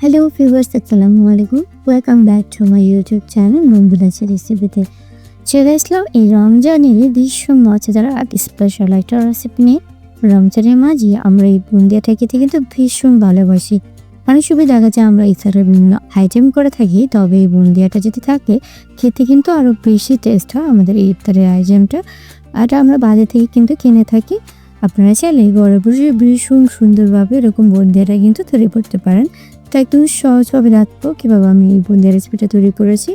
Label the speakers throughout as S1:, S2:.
S1: Hello viewers আসসালামু আলাইকুম welcome back to my YouTube channel মঙ্গুলাচি রেসিপিতে চলে আসলাম এই রমজানের ভীষণ মজাদার আর স্পেশাল একটা রেসিপি নিয়ে রমজানের মাঝে আমরা এই বুন্দিয়াটা খেতে কিন্তু ভীষণ ভালোবাসি অনেক সময় দেখা যায় আমরা ইফতারের বিভিন্ন আইটেম করে থাকি তবে এই বুন্দিয়াটা যদি থাকে খেতে কিন্তু আরও বেশি টেস্ট হয় আমাদের এই ইফতারের আইটেমটা আর আমরা বাজার থেকে কিন্তু কিনে থাকি আপনারা চাইলে ঘরে বসে ভীষণ সুন্দরভাবে এরকম বুন্দিয়াটা কিন্তু তৈরি করতে পারেন তো একদম সহজভাবে রাখব। কীভাবে আমি এই বুন্দিয়া রেসিপিটা তৈরি করেছি,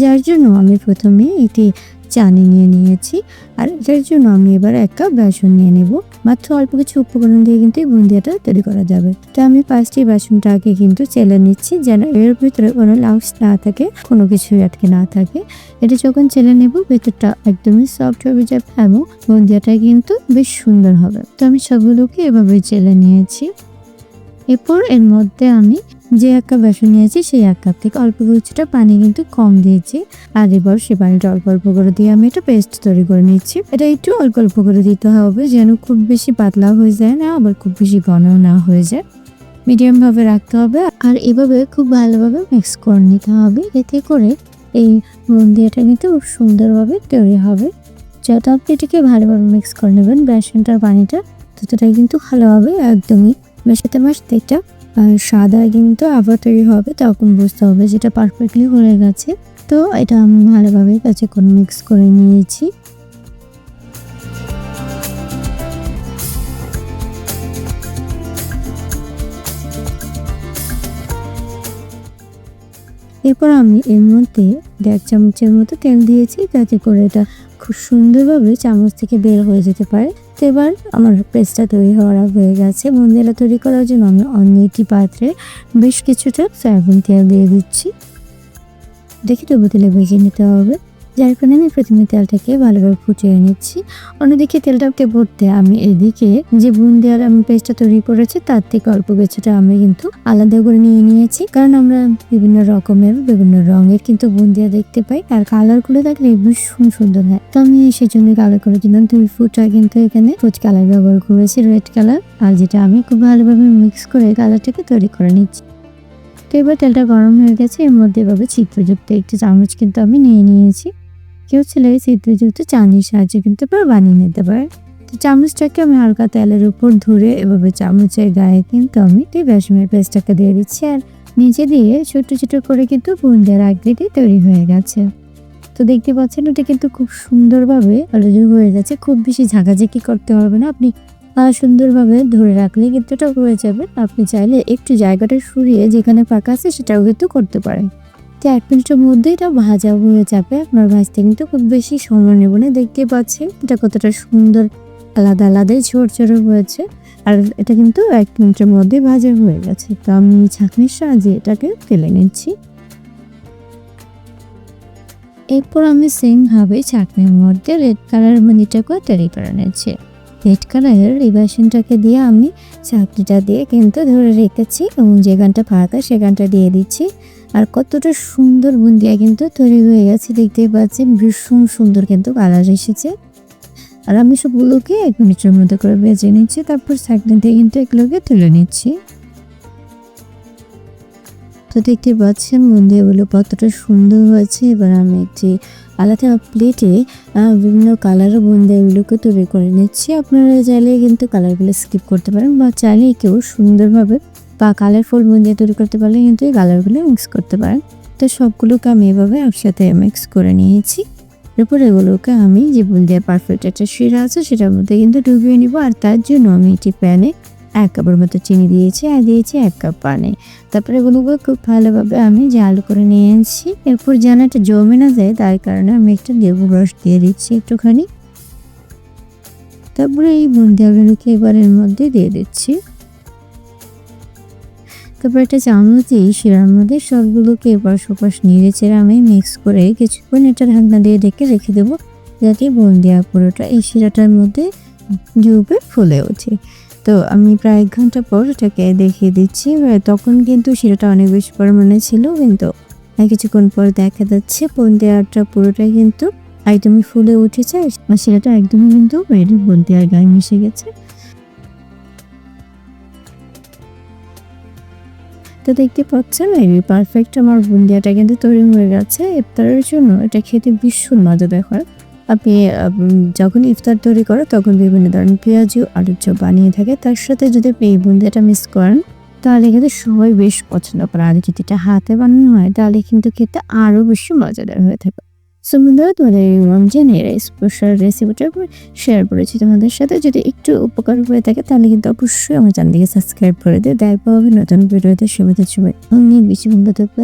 S1: যার জন্য আমি প্রথমে এটি চানি নিয়ে নিয়েছি। আর এটার জন্য আমি এবার এক কাপ বেসন নিয়ে নেব। মাত্র অল্প কিছু উপকরণ দিয়ে কিন্তু এই বুন্দিয়াটা তৈরি করা যাবে। তো আমি পাঁচটি বেসনটা আগে কিন্তু চেলে নিচ্ছি, যেন এর ভিতরে কোনো লাউস না থাকে, কোনো কিছু আটকে না থাকে। এটা যখন চেলে নেব, ভেতরটা একদমই সফট হবে যাবে এবং বুন্দিয়াটা কিন্তু বেশ সুন্দর হবে। তো আমি সবগুলোকে এভাবে চেলে নিয়েছি। এরপর এর মধ্যে আমি যে এক কাপ বেসন নিয়েছি, সেই এক কাপ থেকে অল্প কিছুটা পানি কিন্তু কম দিয়েছি। আর এবার সে পানিটা অল্প অল্প করে দিয়ে আমি একটা পেস্ট তৈরি করে নিচ্ছি। এটা একটু অল্প অল্প করে দিতে হবে যেন খুব বেশি পাতলা হয়ে যায় না, আবার খুব বেশি ঘন না হয়ে যায়। মিডিয়াম ভাবে রাখতে হবে আর এভাবে খুব ভালোভাবে মিক্স করে নিতে হবে। এতে করে এই বুন্দিয়াটা কিন্তু খুব সুন্দরভাবে তৈরি হবে। যত আপনি এটাকে ভালোভাবে মিক্স করে নেবেন, বেসনটার পানিটা ততটাই কিন্তু ভালো হবে একদমই মেশাতে মাসতে এটা আর সাদা কিন্তু আবার তৈরি হবে তখন বুঝতে হবে যেটা পারফেক্টলি হয়ে গেছে। তো এটা আমি ভালোভাবে কাছে করে মিক্স করে নিয়েছি। এরপর আমি এর মধ্যে দেড় চামচের মতো তেল দিয়েছি, যাতে করে এটা খুব সুন্দরভাবে চামচ থেকে বের হয়ে যেতে পারে। তো এবার আমার পেস্টটা তৈরি হওয়ার হয়ে গেছে। বন্ধুরা তৈরি করার জন্য আমি অন্য একটি পাত্রে বেশ কিছুটা সয়াবিন তেল দিয়ে দিচ্ছি। দেখি তবু তেলে ভেজে নিতে হবে। যার কারণে আমি প্রথমে তেলটাকে ভালোভাবে ফুটিয়ে নিচ্ছি। অন্যদিকে তেলটাকে ভরতে আমি এদিকে যে বুন্দিয়ার আমি পেস্টটা তৈরি করেছি, তার থেকে অল্প কিছুটা আমি কিন্তু আলাদা করে নিয়ে নিয়েছি। কারণ আমরা বিভিন্ন রকমের, বিভিন্ন রঙের কিন্তু বুন্দিয়া দেখতে পাই, আর কালারগুলো দেখলে ভীষণ সুন্দর হয়। তো আমি সেই জন্য কালার করার জন্য দুই ফুটটা কিন্তু এখানে ফুড কালার ব্যবহার করেছি রেড কালার আর যেটা আমি খুব ভালোভাবে মিক্স করে কালারটাকে তৈরি করে নিচ্ছি। তো এবার তেলটা গরম হয়ে গেছে, এর মধ্যে এভাবে চিত্রযুক্ত একটি চামচ কিন্তু আমি নিয়ে নিয়েছি। কেউ ছেলে ছিদ্রযুক্ত চানির সাহায্যে কিন্তু বানিয়ে নিতে পারে। তো চামচটাকে আমি হালকা তেলের উপর ধরে এভাবে চামচের গায়ে কিন্তু আমি এই বেসমের পেস্টটাকে দিয়ে দিচ্ছি আর নিচে দিয়ে ছোট ছোট করে কিন্তু বুন্দিয়ার আকৃতি তৈরি হয়ে গেছে। তো দেখতে পাচ্ছেন ওটা কিন্তু খুব সুন্দরভাবে অলরেডি হয়ে যাচ্ছে খুব বেশি ঝাঁকাঝাঁকি করতে হবে না। আপনি সুন্দরভাবে ধরে রাখলে কিন্তু এটা হয়ে যাবে। আপনি চাইলে একটু জায়গাটা সরিয়ে যেখানে ফাঁকা আছে সেটাও কিন্তু করতে পারেন। এক মিনিটের মধ্যে এটা ভাজা হয়ে যাবে। আপনার ভাজতে কিন্তু খুব বেশি সময় নেব না দেখতে পাচ্ছি এটা কতটা সুন্দর আলাদা আলাদাই ছোট ছোট হয়েছে। আর এটা কিন্তু এক মিনিটের মধ্যে ভাজা হয়ে গেছে। তো আমি ছাঁকনির সাহায্যে এটাকে ফেলে নিচ্ছি। এরপর আমি সেমভাবে ছাঁকনির মধ্যে রেড কালার মানিটাকে তৈরি করে নিচ্ছি। রেড কালারের এই দিয়ে আমি চাকরিটা দিয়ে কিন্তু ধরে রেখেছি এবং যেখানটা ফাঁকা সেখানটা দিয়ে দিচ্ছি। আর কতটা সুন্দর বুন্দিয়া কিন্তু তৈরি হয়ে গেছে, দেখতেই পাচ্ছেন, ভীষণ সুন্দর কিন্তু কালার এসেছে। আর আমি সবগুলোকে এক মিনিটের মধ্যে করে ভেজে নিচ্ছি, তারপর চাকনি দিয়ে কিন্তু এগুলোকে তুলে নিচ্ছি। তো দেখতে পাচ্ছেন বুন্দিয়াগুলো কতটা সুন্দর হয়েছে, এবার আমি একটি আলাদা প্লেটে বিভিন্ন কালারের বুন্দিয়াগুলোকে তৈরি করে নিচ্ছি। আপনারা চাইলে কিন্তু কালারগুলো স্কিপ করতে পারেন বা চাইলে কেউ সুন্দরভাবে বা কালারফুল বুন্দিয়া তৈরি করতে পারলে কিন্তু এই কালারগুলো মিক্স করতে পারেন। তো সবগুলোকে আমি এভাবে একসাথে মিক্স করে নিয়েছি। এরপর এগুলোকে আমি যে বুন্দিয়া পারফেক্ট একটা শিরা আছে সেটার মধ্যে কিন্তু ডুবিয়ে নিব। আর তার জন্য আমি একটি প্যানে এক কাপের মতো চিনি দিয়েছি আর দিয়েছি এক কাপ পানি। তারপরে এগুলোকে খুব ভালোভাবে আমি জাল করে নিয়েছি। এরপর যেন একটা জমে না যায়, তার কারণে আমি একটা লেবু রস দিয়ে দিচ্ছি একটুখানি। তারপরে এই বুন্দিয়াগুলোকে এবার এর মধ্যে দিয়ে দিচ্ছি। তারপর একটা চামচ শিরার মধ্যে সবগুলোকে এবার সোপাশ নেড়ে চেড়ে আমি মিক্স করে কিছুক্ষণ এটা ঢাকনা দিয়ে ডেকে রেখে দেবো, যাতে বুন্দিয়া পুরোটা এই শিরাটার মধ্যে ডুবে ফুলে ওঠে। তো আমি প্রায় এক ঘণ্টা পর এটাকে দেখিয়ে দিচ্ছি। তখন কিন্তু শিরাটা অনেক বেশি পরিমাণে ছিল, কিন্তু কিছুক্ষণ পর দেখা যাচ্ছে বুন্দিয়াটা পুরোটাই কিন্তু একদমই ফুলে উঠেছে। আর শিরাটা একদমই কিন্তু রেডি বুন্দিয়ার গায়ে মিশে গেছে। তো দেখতে পাচ্ছেন, এই পারফেক্ট আমার বুন্দিয়াটা কিন্তু তৈরি হয়ে গেছে। ইফতারের জন্য এটা খেতে ভীষণ মজাদার হয় আপনি যখন ইফতার তৈরি করেন তখন বিভিন্ন ধরনের পেঁয়াজি, আলুর চপ বানিয়ে থাকে। তার সাথে যদি আপনি এই বুন্দিয়াটা মিস করেন, তাহলে কিন্তু সবাই বেশ পছন্দ করে আর যদি এটা হাতে বানানো হয়, তাহলে কিন্তু খেতে আরও বেশি মজাদার হয়ে থাকে। সো বন্ধুরা তোমাদের রমজানের স্পেশাল রেসিপিটা শেয়ার করেছি তোমাদের সাথে। যদি একটু উপকার হয়ে থাকে, তাহলে কিন্তু অবশ্যই আমার চ্যানেলটিকে সাবস্ক্রাইব করে দিয়ে দেখা হবে নতুন ভিডিওতে সুবিধা সময় অনেক বেশি বন্ধু থাকবে।